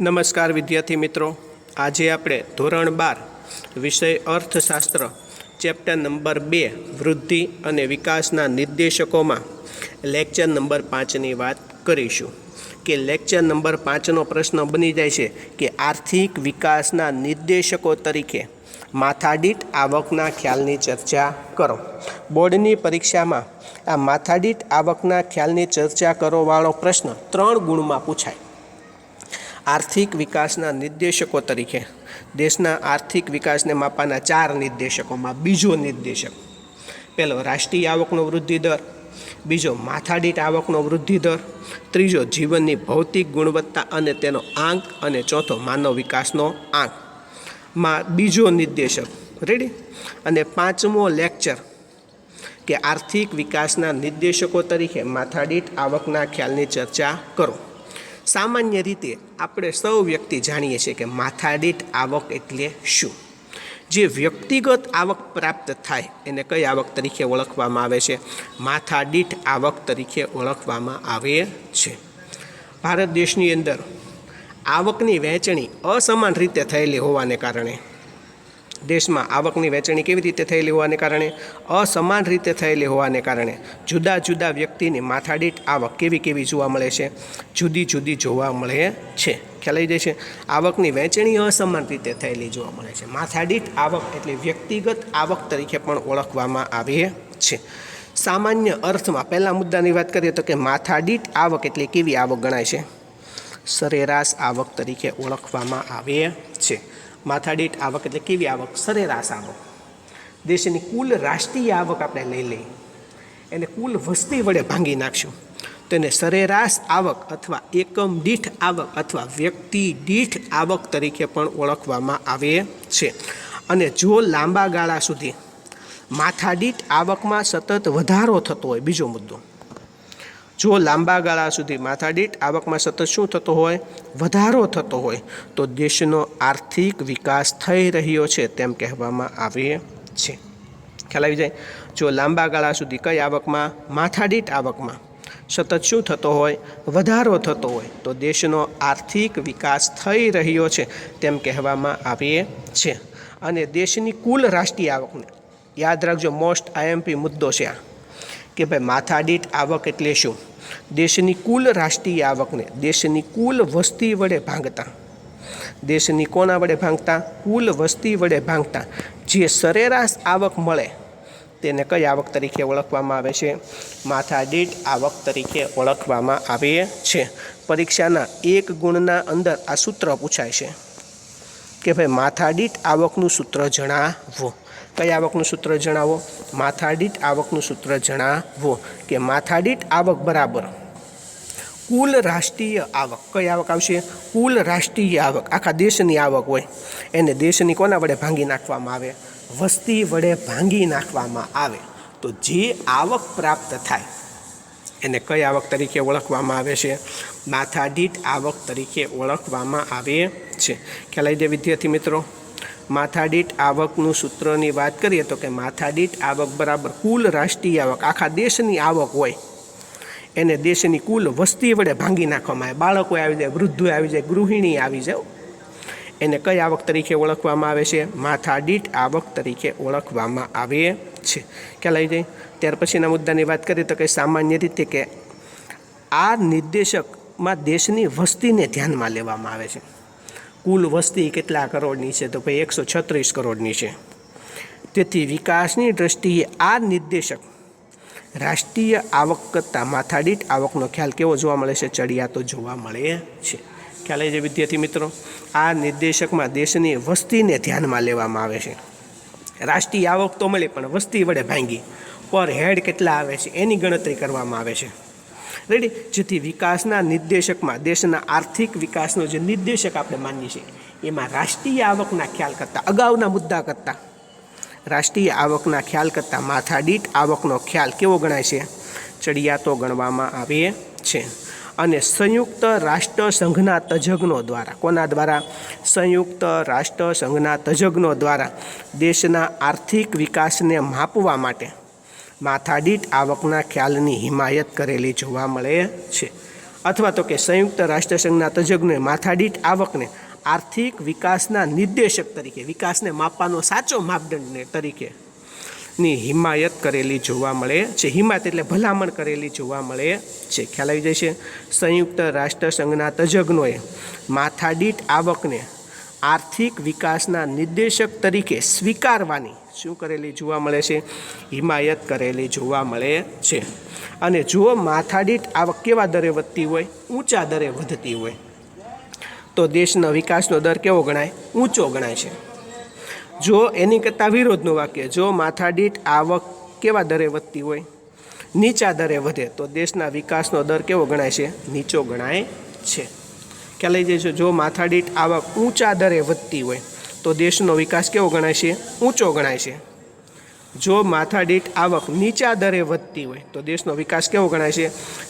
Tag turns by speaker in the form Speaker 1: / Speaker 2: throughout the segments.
Speaker 1: નમસ્કાર વિદ્યાર્થી મિત્રો. આજે આપણે ધોરણ બાર, વિષય અર્થશાસ્ત્ર, ચેપ્ટર નંબર બે, વૃદ્ધિ અને વિકાસના નિર્દેશકોમાં લેક્ચર નંબર પાંચની વાત કરીશું. કે લેક્ચર નંબર પાંચનો પ્રશ્ન બની જાય છે કે આર્થિક વિકાસના નિર્દેશકો તરીકે માથાદીઠ આવકના ખ્યાલની ચર્ચા કરો. બોર્ડની પરીક્ષામાં આ માથાદીઠ આવકના ખ્યાલની ચર્ચા કરોવાળો પ્રશ્ન ત્રણ ગુણમાં પૂછાય. આર્થિક વિકાસના નિર્દેશકો તરીકે, દેશના આર્થિક વિકાસને માપવાના ચાર નિર્દેશકોમાં બીજો નિર્દેશક. પહેલો, રાષ્ટ્રીય આવકનો વૃદ્ધિ દર. બીજો, માથાદીઠ આવકનો વૃદ્ધિ દર. ત્રીજો, જીવનની ભૌતિક ગુણવત્તા અને તેનો આંક. અને ચોથો, માનવ વિકાસનો આંક. માં બીજો નિર્દેશક. રેડી અને પાંચમો લેક્ચર કે આર્થિક વિકાસના નિર્દેશકો તરીકે માથાદીઠ આવકના ખ્યાલની ચર્ચા કરો. સામાન્ય રીતે આપણે સૌ વ્યક્તિ જાણીએ છીએ કે માથાદીઠ આવક એટલે શું? જે વ્યક્તિગત આવક પ્રાપ્ત થાય એને કઈ આવક તરીકે ઓળખવામાં આવે છે? માથાદીઠ આવક તરીકે ઓળખવામાં આવે છે. ભારત દેશની અંદર આવકની વહેંચણી અસમાન રીતે થયેલી હોવાને કારણે દેશમાં આવકની વહેંચણી કેવી રીતે થયેલી હોવાને કારણે, અસમાન રીતે થયેલી હોવાને કારણે જુદા જુદા વ્યક્તિની માથાદીઠ આવક કેવી કેવી જોવા મળે છે, જુદી જુદી જોવા મળે છે. ખ્યાલ આવી જાય છે? આવકની વહેંચણી અસમાન રીતે થયેલી જોવા મળે છે. માથાદીઠ આવક એટલે વ્યક્તિગત આવક તરીકે પણ ઓળખવામાં આવે છે. સામાન્ય અર્થમાં પહેલા મુદ્દાની વાત કરીએ તો કે માથાદીઠ આવક એટલે કેવી આવક ગણાય છે? સરેરાશ આવક તરીકે ઓળખવામાં આવે છે. માથાદીઠ આવક એટલે કેવી આવક? સરેરાશ આવક. દેશની કુલ રાષ્ટ્રીય આવક આપણે લઈ લઈએ. એને કુલ વસ્તી વડે ભાંગી નાખશું. તો એને સરેરાશ આવક અથવા એકમ દીઠ આવક અથવા વ્યક્તિ દીઠ આવક તરીકે પણ ઓળખવામાં આવે છે. અને જો લાંબા ગાળા સુધી માથાદીઠ આવકમાં સતત વધારો થતો હોય, બીજો મુદ્દો. જો લાંબા ગાળા સુધી માથાદીઠ આવકમાં સતત શું થતો હોય? વધારો થતો હોય. તો દેશનો આર્થિક વિકાસ થઈ રહ્યો છે તેમ કહેવામાં આવે છે. ખ્યાલ આવી જાય? જો લાંબા ગાળા સુધી કઈ આવકમાં? માથાદીઠ આવકમાં સતત શું થતો હોય? વધારો થતો હોય. તો દેશનો આર્થિક વિકાસ થઈ રહ્યો છે તેમ કહેવામાં આવે છે. અને દેશની કુલ રાષ્ટ્રીય આવકને યાદ રાખજો, મોસ્ટ આઈએમપી મુદ્દો છે આ. કે ભાઈ માથાદીઠ આવક એટલે શું? દેશની કુલ રાષ્ટ્રીય આવકને દેશની કુલ વસ્તી વડે ભાંગતા. દેશની કોના વડે ભાંગતા? કુલ વસ્તી વડે ભાંગતા. જે સરેરાશ આવક મળે, તેને કઈ આવક તરીકે ઓળખવામાં આવે છે? માથાદીઠ આવક તરીકે ઓળખવામાં આવે છે. પરીક્ષાના એક ગુણના અંદર આ સૂત્ર પૂછાય છે. કે ભાઈ માથાદીઠ આવકનું સૂત્ર જણાવો. કઈ આવકનું સૂત્ર જણાવો? માથાદીઠ આવકનું સૂત્ર જણાવો. કે માથાદીઠ આવક બરાબર. કુલ રાષ્ટ્રીય આવક. કઈ આવક આવશે? કુલ રાષ્ટ્રીય આવક. આખા દેશની આવક હોય. એને દેશની કોના વડે ભાંગી નાખવામાં આવે? વસ્તી વડે ભાંગી નાખવામાં આવે. તો જે આવક પ્રાપ્ત થાય એને કઈ આવક તરીકે ઓળખવામાં આવે છે? માથાદીઠ આવક તરીકે ઓળખવામાં આવે છે. ખ્યાલ આવી દે વિદ્યાર્થી મિત્રો? માથાદીઠ આવકનું સૂત્રની વાત કરીએ તો કે માથાદીઠ આવક બરાબર કુલ રાષ્ટ્રીય આવક, આખા દેશની આવક હોય. એને દેશની કુલ વસ્તી વડે ભાંગી નાખવામાં આવે. બાળકો આવી જાય, વૃદ્ધો આવી જાય, ગૃહિણી આવી જાય. એને કઈ આવક તરીકે ઓળખવામાં આવે છે? માથાદીઠ આવક તરીકે ઓળખવામાં આવે છે. ખ્યાલ આવી જાય? ત્યાર પછીના મુદ્દાની વાત કરીએ તો કે સામાન્ય રીતે કે આ નિર્દેશકમાં દેશની વસ્તીને ધ્યાનમાં લેવામાં આવે છે. કુલ વસ્તી કેટલા કરોડની છે? તો ભાઈ એકસો છત્રીસ કરોડની છે. તેથી વિકાસની દ્રષ્ટિએ આ નિર્દેશક રાષ્ટ્રીય આવક કરતાં માથાદીઠ આવકનો ખ્યાલ કેવો જોવા મળે છે? ચડિયાતો જોવા મળે છે. ખ્યાલ છે વિદ્યાર્થી મિત્રો? આ નિર્દેશકમાં દેશની વસ્તીને ધ્યાનમાં લેવામાં આવે છે. રાષ્ટ્રીય આવક તો મળે, પણ વસ્તી વડે ભાંગી. પર હેડ કેટલા આવે છે, એની ગણતરી કરવામાં આવે છે. રેડી જેથી વિકાસના નિર્દેશકમાં, દેશના આર્થિક વિકાસનો જે નિર્દેશક આપણે માનીએ છીએ, એમાં રાષ્ટ્રીય આવકના ખ્યાલ કરતાં, અગાઉના મુદ્દા કરતાં. રાષ્ટ્રીય આવકના ખ્યાલ કરતાં માથાદીઠ આવકનો ખ્યાલ કેવો ગણાય છે? ચડિયાતો ગણવામાં આવે છે. અને સંયુક્ત રાષ્ટ્ર સંઘના તજજ્ઞો દ્વારા, કોના દ્વારા? સંયુક્ત રાષ્ટ્ર સંઘના તજજ્ઞો દ્વારા દેશના આર્થિક વિકાસને માપવા માટે. માથાદીઠ આવકના ખ્યાલની હિમાયત કરેલી જોવા મળે છે. અથવા તો કે સંયુક્ત રાષ્ટ્રસંઘના તજજ્ઞોએ માથાદીઠ આવકને આર્થિક વિકાસના નિર્દેશક તરીકે, વિકાસને માપવાનો સાચો માપદંડને તરીકે ની હિમાયત કરેલી જોવા મળે છે. હિમાયત એટલે ભલામણ કરેલી જોવા મળે છે. ખ્યાલ આવી જાય છે સંયુક્ત રાષ્ટ્રસંઘના તજજ્ઞોએ માથાદીઠ આવકને આર્થિક વિકાસના નિર્દેશક તરીકે સ્વીકારવાની શું કરેલી જોવા મળે છે? હિમાયત કરેલી જોવા મળે છે. અને જો માથાદીઠ આવક કેવા દરે વધતી હોય? ઊંચા દરે વધતી હોય. તો દેશના વિકાસનો દર કેવો ગણાય? ઊંચો ગણાય છે. જો એની કરતાં વિરોધનું વાક્ય, જો માથાદીઠ આવક કેવા દરે વધતી હોય? નીચા દરે વધે. તો દેશના વિકાસનો દર કેવો ગણાય છે? નીચો ગણાય છે. ખ્યાલ આવી જાય છે, જો માથાદીઠ આવક ઊંચા દરે વધતી હોય, તો દેશનો વિકાસ કેવો ગણાય છે? ઊંચો ગણાય છે. જો માથાદીઠ આવક નીચા દરે વધતી હોય, તો દેશનો વિકાસ કેવો ગણાય છે?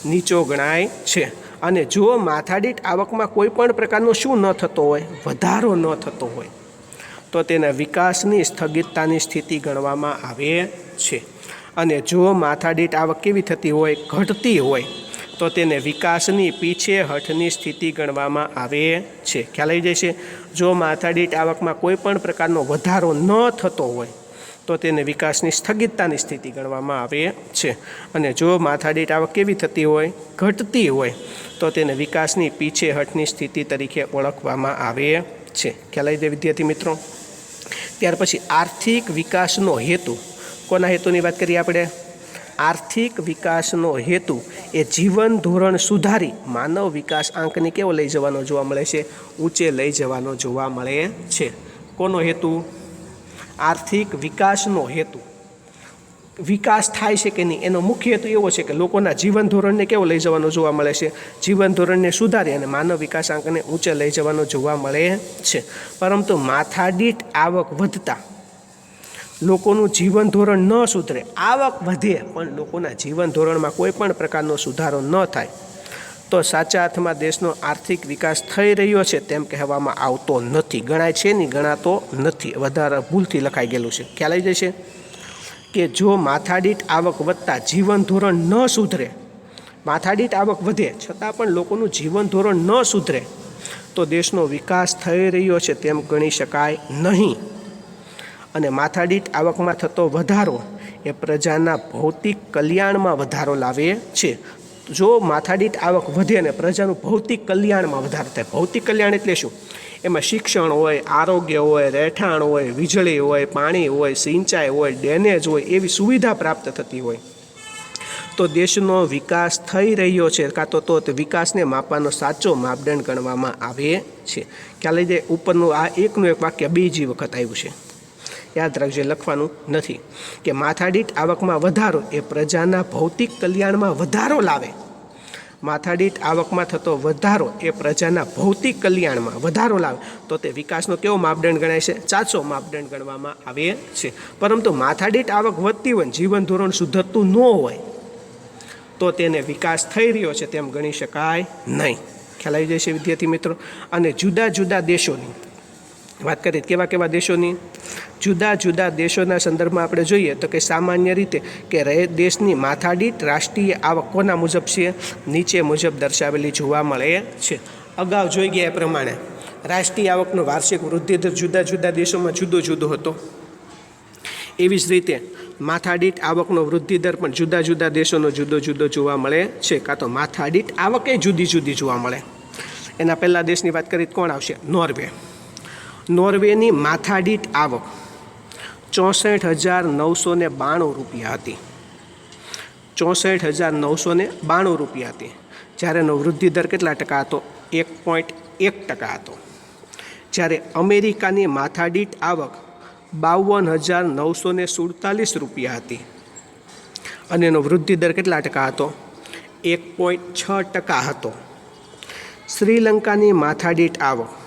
Speaker 1: નીચો ગણાય છે. અને જો માથાદીઠ આવકમાં કોઈ પણ પ્રકારનો શું ન થતો હોય, વધારો ન થતો હોય, તો તેના વિકાસની સ્થગિતતાની સ્થિતિ ગણવામાં આવે છે. અને જો માથાદીઠ આવક કેવી થતી હોય, ઘટતી હોય તો તેને વિકાસની પીછેહઠની સ્થિતિ ગણવામાં આવે છે. ખ્યાલ આવી છે જો માથાદીઠ આવકમાં કોઈ પણ પ્રકારનો વધારો ન થતો હોય, તો તેને વિકાસની સ્થગિતતાની સ્થિતિ ગણવામાં આવે છે. અને જો માથાદીઠ આવક કેવી થતી હોય, ઘટતી હોય, તો તેને વિકાસની પીછેહઠની સ્થિતિ તરીકે ઓળખવામાં આવે છે. ખ્યાલ આવી જાય વિદ્યાર્થી મિત્રો? ત્યાર પછી આર્થિક વિકાસનો હેતુ. કોના હેતુની વાત કરીએ આપણે? આર્થિક વિકાસનો હેતુ એ જીવન ધોરણ સુધારી માનવ વિકાસ આંકને કેવો લઈ જવાનો જોવા મળે છે? ઊંચે લઈ જવાનો જોવા મળે છે. કોનો હેતુ? આર્થિક વિકાસનો હેતુ. વિકાસ થાય છે કે નહીં? એનો મુખ્ય હેતુ એવો છે કે લોકોના જીવન ધોરણને કેવો લઈ જવાનો જોવા મળે છે? જીવન ધોરણને સુધારી અને માનવ વિકાસ આંકને ઊંચે લઈ જવાનો જોવા મળે છે. પરંતુ માથાદીઠ આવક વધતા લોકોનું જીવન ધોરણ ન સુધરે, આવક વધે, પણ લોકોના જીવન ધોરણમાં કોઈ પણ પ્રકારનો સુધારો ન થાય. તો સાચા અર્થમાં દેશનો આર્થિક વિકાસ થઈ રહ્યો છે તેમ કહેવામાં આવતો નથી. ગણાય છે નહીં, ગણાતો નથી. વધારે ભૂલથી લખાઈ ગયેલું છે. ખ્યાલ આવી જશે? કે જો માથાદીઠ આવક વધતા જીવન ધોરણ ન સુધરે, માથાદીઠ આવક વધે, છતાં પણ લોકોનું જીવન ધોરણ ન સુધરે, તો દેશનો વિકાસ થઈ રહ્યો છે તેમ ગણી શકાય નહીં. અને માથાદીઠ આવકમાં થતો વધારો એ પ્રજાના ભૌતિક કલ્યાણમાં વધારો લાવે છે. જો માથાદીઠ આવક વધે અને પ્રજાનું ભૌતિક કલ્યાણમાં વધારો થાય, ભૌતિક કલ્યાણ એટલે શું? એમાં શિક્ષણ હોય, આરોગ્ય હોય, રહેઠાણ હોય, વીજળી હોય, પાણી હોય, સિંચાઈ હોય ડેનેજ હોય, એવી સુવિધા પ્રાપ્ત થતી હોય. તો દેશનો વિકાસ થઈ રહ્યો છે, કાં તો તો વિકાસને માપવાનો સાચો માપદંડ ગણવામાં આવે છે. ખ્યાલ લીધે ઉપરનું આ એકનું એક વાક્ય બીજી વખત આવ્યું છે. યાદ રાખજો, લખવાનું નથી. કે માથાદીઠ આવકમાં વધારો એ પ્રજાના ભૌતિક કલ્યાણમાં વધારો લાવે. માથાદીઠ આવકમાં થતો વધારો એ પ્રજાના ભૌતિક કલ્યાણમાં વધારો લાવે. તો તે વિકાસનો કેવો માપદંડ ગણાય છે? સાચો માપદંડ ગણવામાં આવે છે. પરંતુ માથાદીઠ આવક વધતી હોય જીવન ધોરણ સુધરતું ન હોય, તો તેને વિકાસ થઈ રહ્યો છે તેમ ગણી શકાય નહીં. ખ્યાલ આવી છે વિદ્યાર્થી મિત્રો. અને જુદા જુદા દેશોની વાત કરીએ કેવા કેવા દેશોની? જુદા જુદા દેશોના સંદર્ભમાં આપણે જોઈએ તો કે સામાન્ય રીતે કે રહે દેશની માથાદીઠ રાષ્ટ્રીય આવક કોના મુજબ છે? નીચે મુજબ દર્શાવેલી જોવા મળે છે. અગાઉ જોઈ ગયા પ્રમાણે રાષ્ટ્રીય આવકનો વાર્ષિક વૃદ્ધિ દર જુદા જુદા દેશોમાં જુદો જુદો હતો. એવી જ રીતે માથાદીઠ આવકનો વૃદ્ધિ દર પણ જુદા જુદા દેશોનો જુદો જુદો જોવા મળે છે, કાં તો માથાદીઠ આવકે જુદી જુદી જોવા મળે. એના પહેલાં દેશની વાત કરીએ કોણ આવશે? નોર્વે. નોર્વેની માથાદીઠ આવક ચોસઠ હજાર નવસો ને બાણું રૂપિયા હતી. ચોસઠ હજાર નવસો ને બાણું રૂપિયા હતી. જ્યારે એનો વૃદ્ધિ દર કેટલા ટકા હતો? એક પોઈન્ટ એક ટકા હતો. જ્યારે અમેરિકાની માથાદીઠ આવક બાવન હજાર નવસો ને સુડતાલીસ રૂપિયા હતી. અને એનો વૃદ્ધિ દર કેટલા ટકા હતો? એક પોઈન્ટ છ ટકા હતો. શ્રીલંકાની માથાદીઠ આવક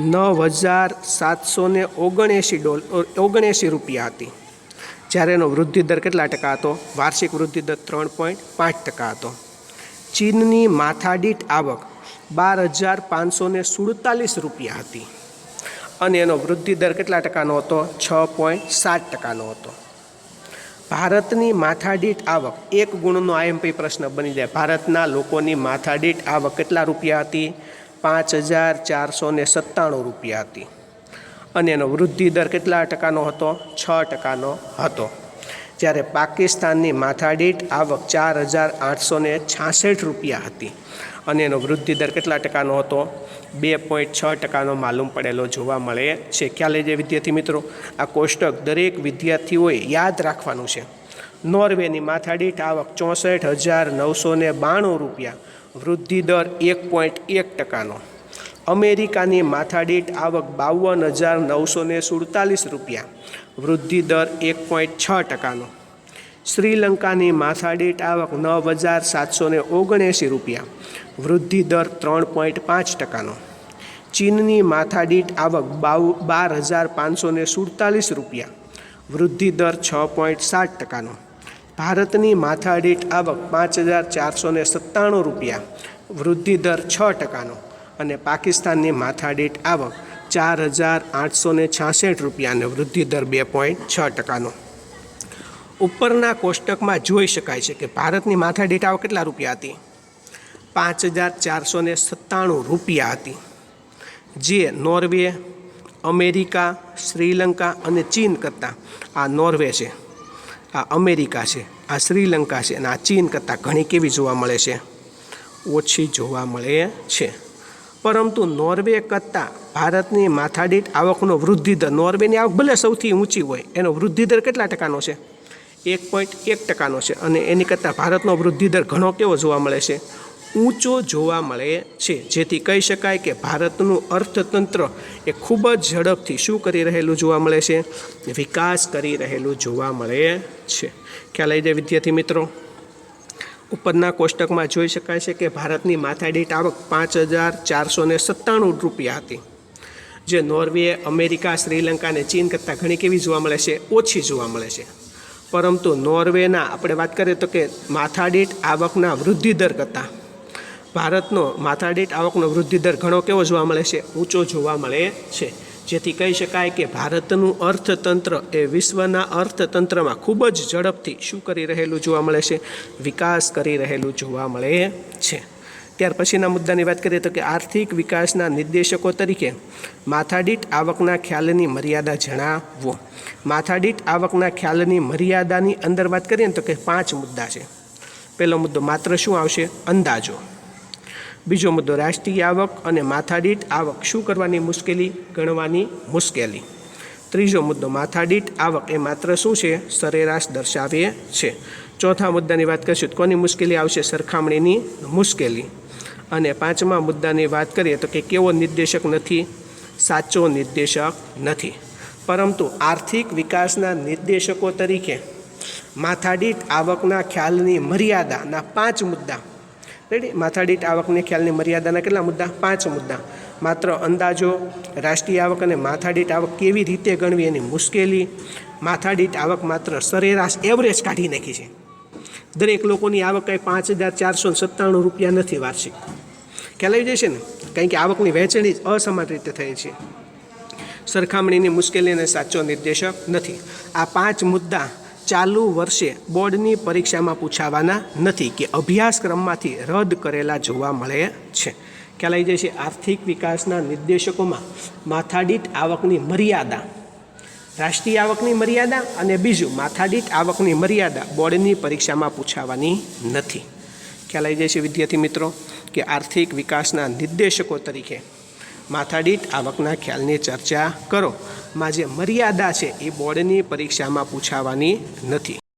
Speaker 1: નવ હજાર સાતસો ને ઓગણએંશી ડોલ ઓગણએંસી રૂપિયા હતી. જ્યારે એનો વૃદ્ધિ દર કેટલા ટકા હતો? વાર્ષિક વૃદ્ધિ દર ત્રણ પોઈન્ટ પાંચ ટકા હતો. ચીનની માથાદીઠ આવક બાર હજાર પાંચસો ને સુડતાલીસ રૂપિયા હતી. અને એનો વૃદ્ધિ દર કેટલા ટકાનો હતો? છ પોઈન્ટ સાત ટકાનો હતો. ભારતની માથાદીઠ આવક, એક ગુણનો આઈએમપી પ્રશ્ન બની જાય. ભારતના લોકોની માથાદીઠ આવક કેટલા રૂપિયા હતી? પાંચ હજાર ચારસો ને સત્તાણું રૂપિયા હતી. અને એનો વૃદ્ધિ દર કેટલા ટકાનો હતો? છ ટકાનો હતો. જ્યારે પાકિસ્તાનની માથાદીઠ આવક ચાર હજાર આઠસો ને છાસઠ રૂપિયા હતી. અને એનો વૃદ્ધિ દર કેટલા ટકાનો હતો? બે પોઈન્ટ છ ટકાનો માલુમ પડેલો જોવા મળે છે. ખ્યાલ જે વિદ્યાર્થી મિત્રો, આ કોષ્ટક દરેક વિદ્યાર્થીઓએ યાદ રાખવાનું છે. નોર્વેની માથાદીઠ આવક ચોસઠ હજાર નવસો બાણું રૂપિયા વૃદ્ધિ દર એક પોઈન્ટ એક ટકાનો. અમેરિકાની માથાદીઠ આવક બાવન હજાર નવસો સુડતાલીસ રૂપિયા. વૃદ્ધિ દર એક પોઈન્ટ છ ટકાનો. શ્રીલંકાની માથાદીઠ આવક નવ હજાર સાતસો ઓગણએંસી રૂપિયા. વૃદ્ધિ દર ત્રણ પોઈન્ટ પાંચ ટકાનો. ચીનની માથાદીઠ આવક બાવ બાર હજાર પાંચસો સુડતાલીસ રૂપિયા. વૃદ્ધિ દર છ પોઈન્ટ સાત ટકાનો. ભારતની માથાદીઠ આવક પાંચ હજાર ચારસો સત્તાણું રૂપિયા, વૃદ્ધિ દર છ ટકાનો અને પાકિસ્તાનની માથાદીઠ આવક ચાર હજાર આઠસો છાસઠ રૂપિયા અને વૃદ્ધિ દર બે પોઈન્ટ છ ટકાનો. ઉપરના કોષ્ટકમાં જોઈ શકાય છે કે ભારતની માથાદીઠ આવક કેટલા રૂપિયા હતી? પાંચ હજાર ચારસો સત્તાણું રૂપિયા હતી, જે નોર્વે, અમેરિકા, શ્રીલંકા અને ચીન કરતાં આ નોર્વે છે. આ અમેરિકા છે, આ શ્રીલંકા છે અને આ ચીન કરતાં ઘણી કેવી જોવા મળે છે? ઓછી જોવા મળે છે. પરંતુ નોર્વે કરતાં ભારતની માથાદીઠ આવકનો વૃદ્ધિ દર, નોર્વેની આવક ભલે સૌથી ઊંચી હોય, એનો વૃદ્ધિ દર કેટલા ટકાનો છે? એક પોઈન્ટ એક ટકાનો છે અને એની કરતાં ભારતનો વૃદ્ધિ દર ઘણો કેવો જોવા મળે છે? ઊંચો જોવા મળે છે. જેથી કહી શકાય કે ભારતનું અર્થતંત્ર એ ખૂબ જ ઝડપથી શું કરી રહેલું જોવા મળે છે? વિકાસ કરી રહેલું જોવા મળે છે. ખ્યાલ આવી જાય વિદ્યાર્થી મિત્રો? ઉપરના કોષ્ટકમાં જોઈ શકાય છે કે ભારતની માથાદીઠ આવક પાંચ હજાર ચારસો ને સત્તાણું રૂપિયા હતી. જે નોર્વે, અમેરિકા, શ્રીલંકા અને ચીન કરતાં ઘણી કેવી જોવા મળે છે? ઓછી જોવા મળે છે. પરંતુ નોર્વેના આપણે વાત કરીએ તો કે માથાદીઠ આવકના વૃદ્ધિ દર કરતાં ભારતનો માથાદીઠ આવકનો વૃદ્ધિ દર ઘણો કેવો જોવા મળે છે? ઊંચો જોવા મળે છે. જેથી કહી શકાય કે ભારતનું અર્થતંત્ર એ વિશ્વના અર્થતંત્રમાં ખૂબ જ ઝડપથી શું કરી રહેલું જોવા મળે છે? વિકાસ કરી રહેલું જોવા મળે છે. ત્યાર પછીના મુદ્દાની વાત કરીએ તો કે આર્થિક વિકાસના નિર્દેશકો તરીકે માથાદીઠ આવકના ખ્યાલની મર્યાદા જણાવો. માથાદીઠ આવકના ખ્યાલની મર્યાદાની અંદર વાત કરીએ ને તો કે પાંચ મુદ્દા છે. પહેલો મુદ્દો માત્ર શું આવશે? અંદાજો. બીજો મુદ્દો, રાષ્ટ્રીય આવક અને માથાદીઠ આવક શું કરવાની મુશ્કેલી? ગણવાની મુશ્કેલી. ત્રીજો મુદ્દો, માથાદીઠ આવક એ માત્ર શું છે? સરેરાશ દર્શાવે છે. ચોથા મુદ્દાની વાત કરીશું તો કોની મુશ્કેલી આવશે? સરખામણીની મુશ્કેલી. અને પાંચમા મુદ્દાની વાત કરીએ તો કે કેવો નિર્દેશક નથી? સાચો નિર્દેશક નથી. પરંતુ આર્થિક વિકાસના નિર્દેશકો તરીકે માથાદીઠ આવકના ખ્યાલની મર્યાદાના પાંચ મુદ્દા રેડી? માથાદીઠ આવકની ખ્યાલની મર્યાદાના કેટલા મુદ્દા? પાંચ મુદ્દા. માત્ર અંદાજો, રાષ્ટ્રીય આવક અને માથાદીઠ આવક કેવી રીતે ગણવી એની મુશ્કેલી? માથાદીઠ આવક માત્ર સરેરાશ એવરેજ કાઢી નાખી છે. દરેક લોકોની આવક કંઈ પાંચ હજાર ચારસો સત્તાણું રૂપિયા નથી વાર્ષિક. ખ્યાલ આવી જશે ને? કારણ કે આવકની વહેંચણી જ અસમાન રીતે થઈ છે. સરખામણીની મુશ્કેલી અને સાચો નિર્દેશક નથી. આ પાંચ મુદ્દા ચાલુ વર્ષે બોર્ડની પરીક્ષામાં પૂછાવાના નથી કે અભ્યાસક્રમમાંથી રદ કરેલા જોવા મળે છે. ખ્યાલ આવી જાય છે, આર્થિક વિકાસના નિર્દેશકોમાં માથાદીઠ આવકની મર્યાદા, રાષ્ટ્રીય આવકની મર્યાદા અને બીજું માથાદીઠ આવકની મર્યાદા બોર્ડની પરીક્ષામાં પૂછાવાની નથી. ખ્યાલ આવી જાય છે, વિદ્યાર્થી મિત્રો, કે આર્થિક વિકાસના નિર્દેશકો તરીકે માથાદીઠ આવકના ખ્યાલની ચર્ચા કરો. માં જે મર્યાદા છે એ બોર્ડની પરીક્ષામાં પૂછાવાની નથી.